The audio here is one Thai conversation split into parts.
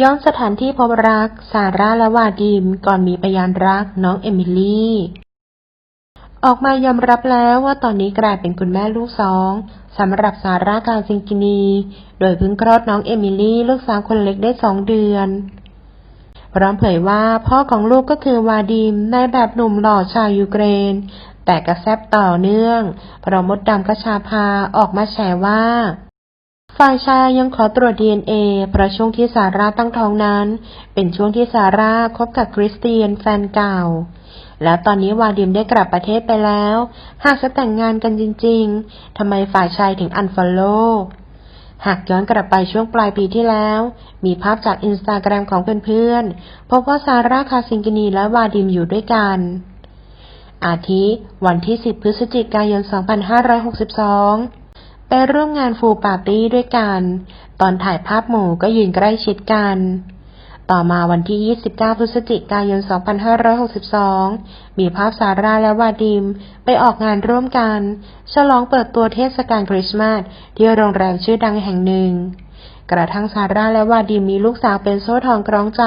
ย้อนสถานที่พบรักซาร่าและวาดิมก่อนมีพยานรักน้องเอมิลี่ ออกมายอมรับแล้วว่าตอนนี้กลายเป็นคุณแม่ลูกสองสำหรับซาร่ากาซิงกินี โดยเพิ่งคลอดน้องเอมิลี่ลูกสาวคนเล็กได้สองเดือนพร้อมเผยว่าพ่อของลูกก็คือวาดิมนายแบบหนุ่มหล่อชาวยูเครน แต่กระแซบต่อเนื่องเพราะมดดำกระชาพาออกมาแฉว่า ฝ่ายชายยังขอตรวจ DNA เพราะช่วงที่ซาร่าตั้งท้องนั้น เป็นช่วงที่ซาร่าคบกับคริสเตียนแฟนเก่า แล้วตอนนี้วาดิมได้กลับประเทศไปแล้ว หากจะแต่งงานกันจริงๆ ทำไมฝ่ายชายถึงอันฟอลโล่หากย้อนกลับไปช่วงปลายปีที่แล้ว มีภาพจากอินสตาแกรมของเพื่อนๆ พบว่าซาร่าคาซิงกินีและวาดิมอยู่ด้วยกัน อาทิ วันที่ 10 พฤศจิกายน 2562 ไปร่วมงานฟูลปาร์ตี้ด้วยกัน ตอนถ่ายภาพหมู่ก็ยืนใกล้ชิดกัน ต่อมาวันที่ 29 พฤศจิกายน 2562 มีภาพซาร่าและวาดิมไปออกงานร่วมกัน ฉลองเปิดตัวเทศกาลคริสต์มาสที่โรงแรมชื่อดังแห่งหนึ่ง กระทั่งซาร่าและวาดิมมีลูกสาวเป็นโซ่ทองกร้องใจ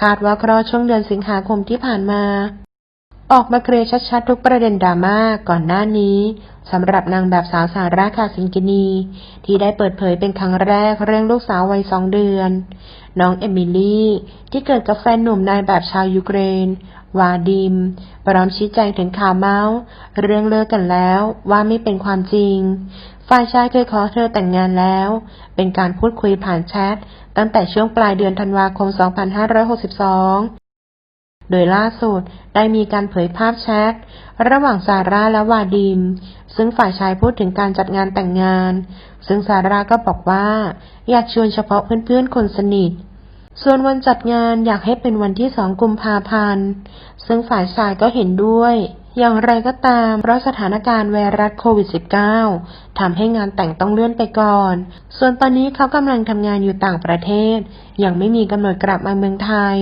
คาดว่าคลอดช่วงเดือนสิงหาคมที่ผ่านมา ออกมาเคลียร์ชัดๆ ทุกประเด็นดราม่าก่อนหน้านี้สำหรับนางแบบสาวซาราคาซิงกินี ที่ได้เปิดเผยเป็นครั้งแรกเรื่องลูกสาววัยสองเดือน น้องเอมิลี่ ที่เกิดกับแฟนหนุ่มนายแบบชาวยูเครน วาดิม พร้อมชี้แจงถึงข่าวเมาส์เรื่องเลิกกันแล้วว่าไม่เป็นความจริง ฝ่ายชายเคยขอเธอแต่งงานแล้ว เป็นการพูดคุยผ่านแชทตั้งแต่ช่วงปลายเดือนธันวาคม 2562 โดยล่าสุดได้มีการเผยภาพแชทระหว่างซาร่าและวาดิม ซึ่งฝ่ายชายพูดถึงการจัดงานแต่งงาน ซึ่งซาร่าก็บอกว่า อยากชวนเฉพาะเพื่อนๆคนสนิท ส่วนวันจัดงานอยากให้เป็นวันที่สองกุมภาพันธ์ ซึ่งฝ่ายชายก็เห็นด้วยอย่างไรก็ตาม เพราะสถานการณ์ไวรัสโควิด -19 ทำให้งานแต่งต้องเลื่อนไปก่อน ส่วนตอนนี้เขากำลังทำงานอยู่ต่างประเทศ ยังไม่มีกำหนดกลับมาเมืองไทย